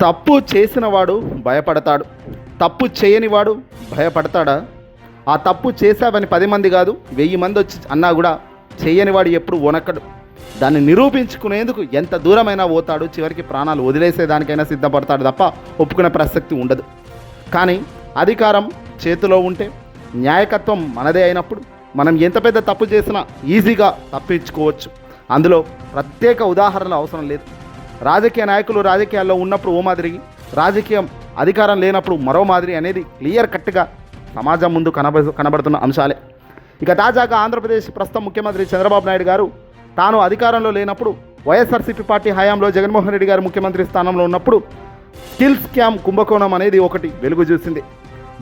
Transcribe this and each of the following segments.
తప్పు చేసినవాడు భయపడతాడు. తప్పు చేయనివాడు భయపడతాడా? ఆ తప్పు చేశావని పది మంది కాదు వెయ్యి మంది వచ్చి అన్నా కూడా చేయనివాడు ఎప్పుడు వనక్కడు దాన్ని నిరూపించుకునేందుకు ఎంత దూరమైనా పోతాడు చివరికి ప్రాణాలు వదిలేసేదానికైనా సిద్ధపడతాడు తప్ప ఒప్పుకునే ప్రసక్తి ఉండదు. కానీ అధికారం చేతిలో ఉంటే న్యాయకత్వం మనదే అయినప్పుడు మనం ఎంత పెద్ద తప్పు చేసినా ఈజీగా తప్పించుకోవచ్చు. అందులో ప్రత్యేక ఉదాహరణలు అవసరం లేదు. రాజకీయ నాయకులు రాజకీయాల్లో ఉన్నప్పుడు ఓ మాదిరి రాజకీయం అధికారం లేనప్పుడు మరో మాదిరి అనేది క్లియర్ కట్గా సమాజం ముందు కనబ కనబడుతున్న అంశాలే. ఇక తాజాగా ఆంధ్రప్రదేశ్ ప్రస్తుత ముఖ్యమంత్రి చంద్రబాబు నాయుడు గారు తాను అధికారంలో లేనప్పుడు వైఎస్ఆర్సీపీ పార్టీ హయాంలో జగన్మోహన్ రెడ్డి గారు ముఖ్యమంత్రి స్థానంలో ఉన్నప్పుడు స్కిల్ స్కామ్ కుంభకోణం అనేది ఒకటి వెలుగు చూసింది.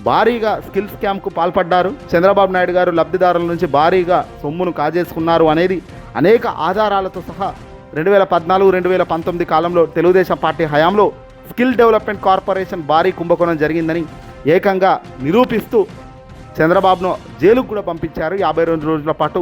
భారీగా స్కిల్ స్కామ్కు పాల్పడ్డారు చంద్రబాబు నాయుడు గారు లబ్ధిదారుల నుంచి భారీగా సొమ్మును కాజేసుకున్నారు అనేది అనేక ఆధారాలతో సహా రెండు వేల పద్నాలుగు రెండు వేల పంతొమ్మిది కాలంలో తెలుగుదేశం పార్టీ హయాంలో స్కిల్ డెవలప్మెంట్ కార్పొరేషన్ భారీ కుంభకోణం జరిగిందని ఏకంగా నిరూపిస్తూ చంద్రబాబును జైలుకు కూడా పంపించారు. యాభై రెండు రోజుల పాటు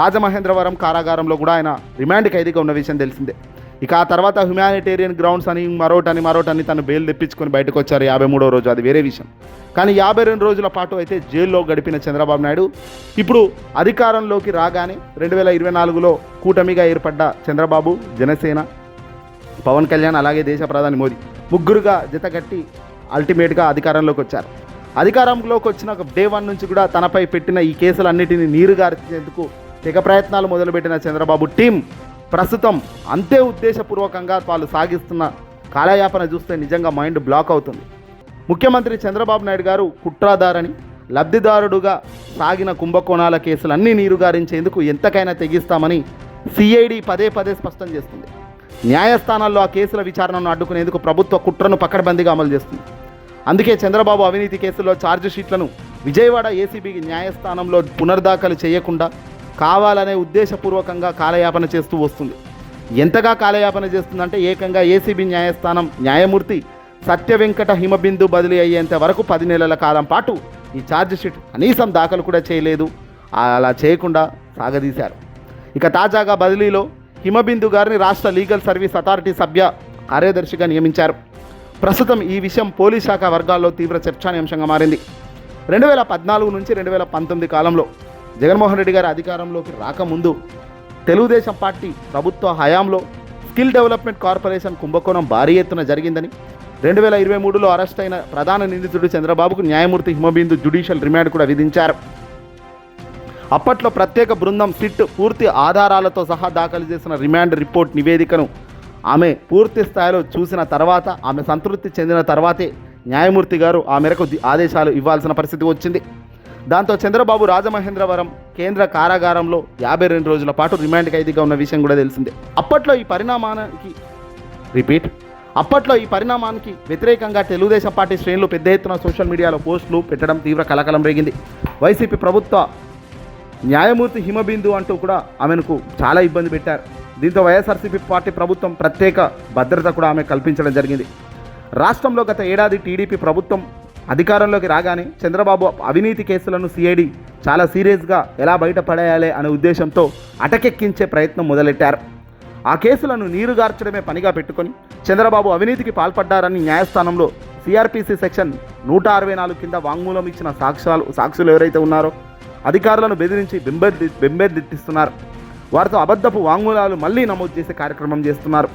రాజమహేంద్రవరం కారాగారంలో కూడా ఆయన రిమాండ్ ఖైదీగా ఉన్న విషయం తెలిసిందే. ఇక ఆ తర్వాత హ్యుమానిటేరియన్ గ్రౌండ్స్ అని మరోటని మరోటని తను బెయిల్ తెప్పించుకొని బయటకు వచ్చారు యాభై మూడో రోజు. అది వేరే విషయం. కానీ యాభై రెండు రోజుల పాటు అయితే జైల్లో గడిపిన చంద్రబాబు నాయుడు ఇప్పుడు అధికారంలోకి రాగానే రెండు వేల ఇరవై నాలుగులో కూటమిగా ఏర్పడ్డ చంద్రబాబు జనసేన పవన్ కళ్యాణ్ అలాగే దేశ ప్రధాని మోదీ ముగ్గురుగా జతగట్టి అల్టిమేట్గా అధికారంలోకి వచ్చారు. అధికారంలోకి వచ్చిన ఒక డే వన్ నుంచి కూడా తనపై పెట్టిన ఈ కేసులన్నిటిని నీరుగార్చేందుకు తెగ ప్రయత్నాలు మొదలుపెట్టిన చంద్రబాబు టీం ప్రస్తుతం అంతే ఉద్దేశపూర్వకంగా వాళ్ళు సాగిస్తున్న కాలయాపన చూస్తే నిజంగా మైండ్ బ్లాక్ అవుతుంది. ముఖ్యమంత్రి చంద్రబాబు నాయుడు గారు కుట్రాదారని లబ్ధిదారుడుగా సాగిన కుంభకోణాల కేసులన్నీ నీరుగారించేందుకు ఎంతకైనా తెగిస్తామని సిఐడి పదే పదే స్పష్టం చేస్తుంది. న్యాయస్థానాల్లో ఆ కేసుల విచారణను అడ్డుకునేందుకు ప్రభుత్వ కుట్రను పకడ్బందీగా అమలు చేస్తుంది. అందుకే చంద్రబాబు అవినీతి కేసుల్లో ఛార్జ్ షీట్లను విజయవాడ ఏసీబీకి న్యాయస్థానంలో పునర్దాఖలు చేయకుండా కావాలనే ఉద్దేశపూర్వకంగా కాలయాపన చేస్తూ వస్తుంది. ఎంతగా కాలయాపన చేస్తుందంటే ఏకంగా ఏసీబీ న్యాయస్థానం న్యాయమూర్తి సత్య వెంకట హిమబిందు బదిలీ అయ్యేంత వరకు పది నెలల కాలం పాటు ఈ ఛార్జ్షీట్ కనీసం దాఖలు కూడా చేయలేదు. అలా చేయకుండా సాగదీశారు. ఇక తాజాగా బదిలీలో హిమబిందు గారిని రాష్ట్ర లీగల్ సర్వీస్ అథారిటీ సభ్య కార్యదర్శిగా నియమించారు. ప్రస్తుతం ఈ విషయం పోలీస్ శాఖ వర్గాల్లో తీవ్ర చర్చానీయాంశంగా మారింది. రెండు వేల పద్నాలుగు నుంచి రెండు వేల పంతొమ్మిది కాలంలో జగన్మోహన్ రెడ్డి గారి అధికారంలోకి రాకముందు తెలుగుదేశం పార్టీ ప్రభుత్వ హయాంలో స్కిల్ డెవలప్మెంట్ కార్పొరేషన్ కుంభకోణం భారీ ఎత్తున జరిగిందని రెండు వేల ఇరవై మూడులో అరెస్ట్ అయిన ప్రధాన నిందితుడు చంద్రబాబుకు న్యాయమూర్తి హిమబిందు జ్యుడిషియల్ రిమాండ్ కూడా విధించారు. అప్పట్లో ప్రత్యేక బృందం సిట్ పూర్తి ఆధారాలతో సహా దాఖలు చేసిన రిమాండ్ రిపోర్ట్ నివేదికను ఆమె పూర్తి స్థాయిలో చూసిన తర్వాత ఆమె సంతృప్తి చెందిన తర్వాతే న్యాయమూర్తి గారు ఆ మేరకు ఆదేశాలు ఇవ్వాల్సిన పరిస్థితి వచ్చింది. దాంతో చంద్రబాబు రాజమహేంద్రవరం కేంద్ర కారాగారంలో యాభై రెండు రోజుల పాటు రిమాండ్ ఖైదీగా ఉన్న విషయం కూడా తెలిసిందే. అప్పట్లో ఈ పరిణామానికి రిపీట్ అప్పట్లో ఈ పరిణామానికి వ్యతిరేకంగా తెలుగుదేశం పార్టీ శ్రేణులు పెద్ద ఎత్తున సోషల్ మీడియాలో పోస్టులు పెట్టడం తీవ్ర కలకలం రేగింది. వైసీపీ ప్రభుత్వ న్యాయమూర్తి హిమబిందు అంటూ కూడా ఆమెను చాలా ఇబ్బంది పెట్టారు. దీంతో వైఎస్ఆర్సీపీ పార్టీ ప్రభుత్వం ప్రత్యేక భద్రత కూడా ఆమె కల్పించడం జరిగింది. రాష్ట్రంలో గత ఏడాది టీడీపీ ప్రభుత్వం అధికారంలోకి రాగానే చంద్రబాబు అవినీతి కేసులను సిఐడి చాలా సీరియస్గా ఎలా బయటపడేయాలి అనే ఉద్దేశంతో అటకెక్కించే ప్రయత్నం మొదలెట్టారు. ఆ కేసులను నీరుగార్చడమే పనిగా పెట్టుకొని చంద్రబాబు అవినీతికి పాల్పడ్డారని న్యాయస్థానంలో సిఆర్పిసి సెక్షన్ నూట అరవై నాలుగు కింద వాంగ్మూలం ఇచ్చిన సాక్ష్యాలు సాక్షులు ఎవరైతే ఉన్నారో అధికారులను బెదిరించి బెంబెర్ బెంబెర్దిట్టిస్తున్నారు వారితో అబద్ధపు వాంగ్మూలాలు మళ్ళీ నమోదు చేసే కార్యక్రమం చేస్తున్నారు.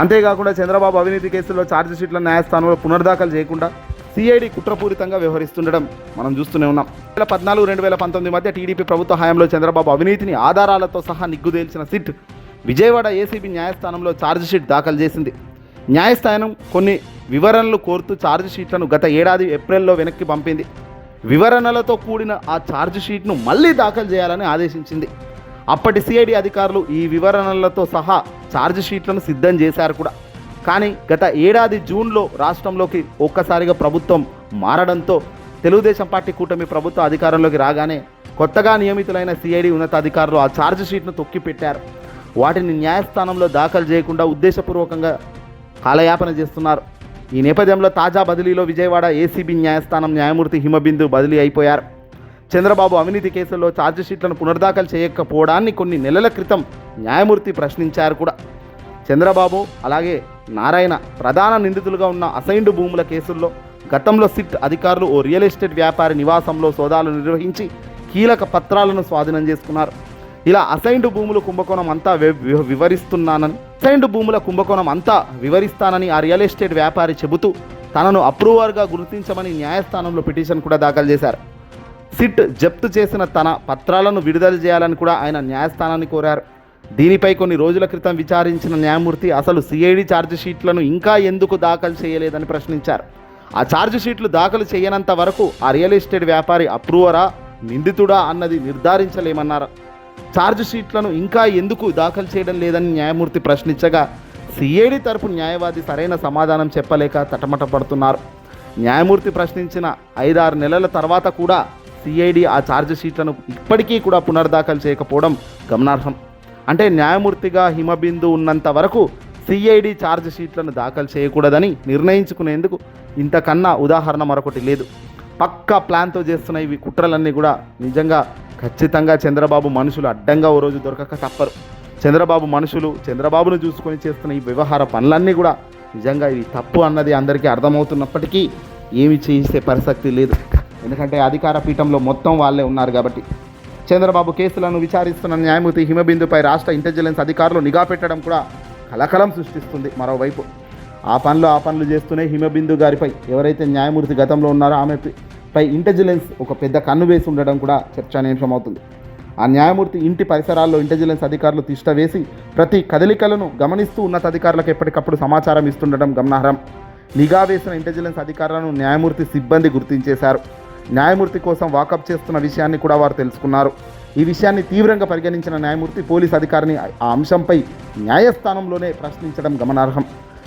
అంతేకాకుండా చంద్రబాబు అవినీతి కేసుల్లో ఛార్జ్ షీట్ల న్యాయస్థానంలో పునర్దాఖలు చేయకుండా సిఐడి కుట్రపూరితంగా వ్యవహరిస్తుండడం మనం చూస్తూనే ఉన్నాం. రెండు వేల పద్నాలుగు రెండు వేల పంతొమ్మిది మధ్య టీడీపీ ప్రభుత్వ హయాంలో చంద్రబాబు అవినీతిని ఆధారాలతో సహా నిగ్గుదేల్చిన సిట్ విజయవాడ ఏసీబీ న్యాయస్థానంలో ఛార్జ్షీట్ దాఖలు చేసింది. న్యాయస్థానం కొన్ని వివరణలు కోరుతూ ఛార్జ్షీట్లను గత ఏడాది ఏప్రిల్లో వెనక్కి పంపింది. వివరణలతో కూడిన ఆ ఛార్జ్ షీట్ను మళ్ళీ దాఖలు చేయాలని ఆదేశించింది. అప్పటి సిఐడి అధికారులు ఈ వివరణలతో సహా ఛార్జ్ షీట్లను సిద్ధం చేశారు కూడా. కానీ గత ఏడాది జూన్లో రాష్ట్రంలోకి ఒక్కసారిగా ప్రభుత్వం మారడంతో తెలుగుదేశం పార్టీ కూటమి ప్రభుత్వ అధికారంలోకి రాగానే కొత్తగా నియమితులైన సిఐడి ఉన్నతాధికారులు ఆ ఛార్జ్ షీట్ను తొక్కిపెట్టారు. వాటిని న్యాయస్థానంలో దాఖలు చేయకుండా ఉద్దేశపూర్వకంగా కాలయాపన చేస్తున్నారు. ఈ నేపథ్యంలో తాజా బదిలీలో విజయవాడ ఏసీబీ న్యాయస్థానం న్యాయమూర్తి హిమబిందు బదిలీ అయిపోయారు. చంద్రబాబు అవినీతి కేసుల్లో ఛార్జ్ షీట్లను పునర్దాఖలు చేయకపోవడాన్ని కొన్ని నెలల క్రితం న్యాయమూర్తి ప్రశ్నించారు కూడా. చంద్రబాబు అలాగే నారాయణ ప్రధాన నిందితులుగా ఉన్న అసైన్డ్ భూముల కేసుల్లో గతంలో సిట్ అధికారులు ఓ రియల్ ఎస్టేట్ వ్యాపారి నివాసంలో సోదాలు నిర్వహించి కీలక పత్రాలను స్వాధీనం చేసుకున్నారు. ఇలా అసైన్డ్ భూముల కుంభకోణం అంతా వి- వివరిస్తున్నానని అసైన్డ్ భూముల కుంభకోణం అంతా వివరిస్తానని ఆ రియల్ ఎస్టేట్ వ్యాపారి చెబుతూ తనను అప్రూవర్గా గుర్తించమని న్యాయస్థానంలో పిటిషన్ కూడా దాఖలు చేశారు. సిట్ జప్తు చేసిన తన పత్రాలను విడుదల చేయాలని కూడా ఆయన న్యాయస్థానాన్ని కోరారు. దీనిపై కొన్ని రోజుల క్రితం విచారించిన న్యాయమూర్తి అసలు సిఐడి ఛార్జ్ షీట్లను ఇంకా ఎందుకు దాఖలు చేయలేదని ప్రశ్నించారు. ఆ ఛార్జ్ షీట్లు దాఖలు చేయనంత వరకు ఆ రియల్ ఎస్టేట్ వ్యాపారి అప్రూవరా నిందితుడా అన్నది నిర్ధారించలేమన్నారు. ఛార్జ్ షీట్లను ఇంకా ఎందుకు దాఖలు చేయడం లేదని న్యాయమూర్తి ప్రశ్నించగా సిఐడి తరపు న్యాయవాది సరైన సమాధానం చెప్పలేక తటమటపడుతున్నారు. న్యాయమూర్తి ప్రశ్నించిన ఐదారు నెలల తర్వాత కూడా సిఐడి ఆ ఛార్జ్ షీట్లను ఇప్పటికీ కూడా పునర్దాఖలు చేయకపోవడం గమనార్హం. అంటే న్యాయమూర్తిగా హిమబిందు ఉన్నంత వరకు సిఐడి ఛార్జ్ షీట్లను దాఖలు చేయకూడదని నిర్ణయించుకునేందుకు ఇంతకన్నా ఉదాహరణ మరొకటి లేదు. పక్కా ప్లాన్తో చేస్తున్న ఇవి కుట్రలన్నీ కూడా నిజంగా ఖచ్చితంగా చంద్రబాబు మనుషులు అడ్డంగా ఓ రోజు దొరకక తప్పరు. చంద్రబాబు మనుషులు చంద్రబాబును చూసుకొని చేస్తున్న ఈ వ్యవహార పనులన్నీ కూడా నిజంగా ఇది తప్పు అన్నది అందరికీ అర్థమవుతున్నప్పటికీ ఏమి చేసే పరిసక్తి లేదు. ఎందుకంటే అధికార పీఠంలో మొత్తం వాళ్ళే ఉన్నారు కాబట్టి చంద్రబాబు కేసులను విచారిస్తున్న న్యాయమూర్తి హిమబిందుపై రాష్ట్ర ఇంటెలిజెన్స్ అధికారులు నిఘా పెట్టడం కూడా కలకలం సృష్టిస్తుంది మరోవైపు. ఆ పనులు ఆ పనులు చేస్తూనే హిమబిందు గారిపై ఎవరైతే న్యాయమూర్తి గతంలో ఉన్నారో ఆమె పై ఇంటెలిజెన్స్ ఒక పెద్ద కన్ను వేసి ఉండడం కూడా చర్చానీయాంశం అవుతుంది ఆ న్యాయమూర్తి ఇంటి పరిసరాల్లో ఇంటెలిజెన్స్ అధికారులు తిష్ట వేసి ప్రతి కదలికలను గమనిస్తూ ఉన్నతాధికారులకు ఎప్పటికప్పుడు సమాచారం ఇస్తుండడం గమనార్హం. నిఘా వేసిన ఇంటెలిజెన్స్ అధికారులను న్యాయమూర్తి సిబ్బంది గుర్తించేశారు. న్యాయమూర్తి కోసం వాకప్ చేస్తున్న విషయాన్ని కూడా వారు తెలుసుకున్నారు. ఈ విషయాన్ని తీవ్రంగా పరిగణించిన న్యాయమూర్తి పోలీస్ అధికారిని ఆ అంశంపై న్యాయస్థానంలోనే ప్రశ్నించడం గమనార్హం.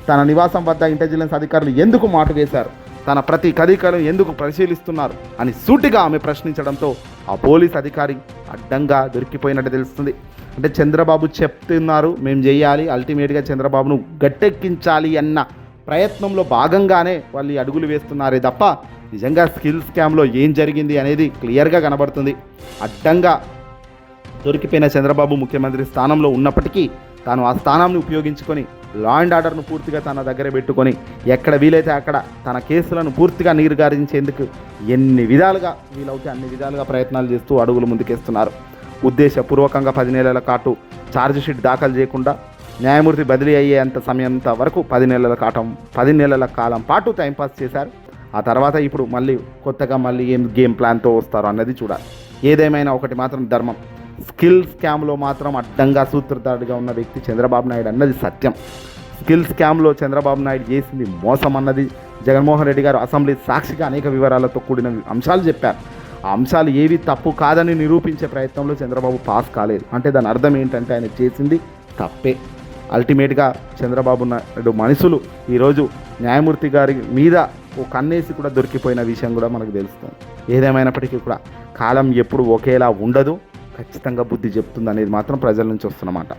తన నివాసం వద్ద ఇంటెలిజెన్స్ అధికారులు ఎందుకు మాటు వేశారు? తన ప్రతి కదలికను ఎందుకు పరిశీలిస్తున్నారు? అని సూటిగా ఆమె ప్రశ్నించడంతో ఆ పోలీస్ అధికారి అడ్డంగా దొరికిపోయినట్టు తెలుస్తుంది. అంటే చంద్రబాబు చెప్తున్నారు మేము చేయాలి అల్టిమేట్గా చంద్రబాబును గట్టెక్కించాలి అన్న ప్రయత్నంలో భాగంగానే వాళ్ళు అడుగులు వేస్తున్నారే తప్ప నిజంగా స్కిల్ స్కామ్లో ఏం జరిగింది అనేది క్లియర్గా కనబడుతుంది. అడ్డంగా దొరికిపోయిన చంద్రబాబు ముఖ్యమంత్రి స్థానంలో ఉన్నప్పటికీ తాను ఆ స్థానాన్ని ఉపయోగించుకొని లా అండ్ ఆర్డర్ను పూర్తిగా తన దగ్గర పెట్టుకొని ఎక్కడ వీలైతే అక్కడ తన కేసులను పూర్తిగా నీరుగారించేందుకు ఎన్ని విధాలుగా వీలవుతే అన్ని విధాలుగా ప్రయత్నాలు చేస్తూ అడుగులు ముందుకేస్తున్నారు. ఉద్దేశపూర్వకంగా పది నెలల కాటు ఛార్జ్షీట్ దాఖలు చేయకుండా న్యాయమూర్తి బదిలీ అయ్యేంత సమయంత వరకు పది నెలల కాటం పది నెలల కాలం పాటు టైంపాస్ చేశారు. ఆ తర్వాత ఇప్పుడు మళ్ళీ కొత్తగా మళ్ళీ ఏం గేమ్ ప్లాన్తో వస్తారు అన్నది చూడాలి. ఏదేమైనా ఒకటి మాత్రం ధర్మం. స్కిల్ స్కామ్లో మాత్రం అడ్డంగా సూత్రధారుడిగా ఉన్న వ్యక్తి చంద్రబాబు నాయుడు అన్నది సత్యం. స్కిల్ స్కామ్లో చంద్రబాబు నాయుడు చేసింది మోసం అన్నది జగన్మోహన్ రెడ్డి గారు అసెంబ్లీ సాక్షిగా అనేక వివరాలతో కూడిన అంశాలు చెప్పారు. ఆ అంశాలు ఏవి తప్పు కాదని నిరూపించే ప్రయత్నంలో చంద్రబాబు పాస్ కాలేదు. అంటే దాని అర్థం ఏంటంటే ఆయన చేసింది తప్పే. అల్టిమేట్గా చంద్రబాబు నాయుడు మనుషులు. ఈరోజు న్యాయమూర్తి గారి మీద ఓ కన్నేసి కూడా దొరికిపోయిన విషయం కూడా మనకు తెలుస్తుంది. ఏదేమైనప్పటికీ కూడా కాలం ఎప్పుడు ఒకేలా ఉండదు. ఖచ్చితంగా బుద్ధి చెప్తుంది అనేది మాత్రం ప్రజల నుంచి వస్తున్నమాట.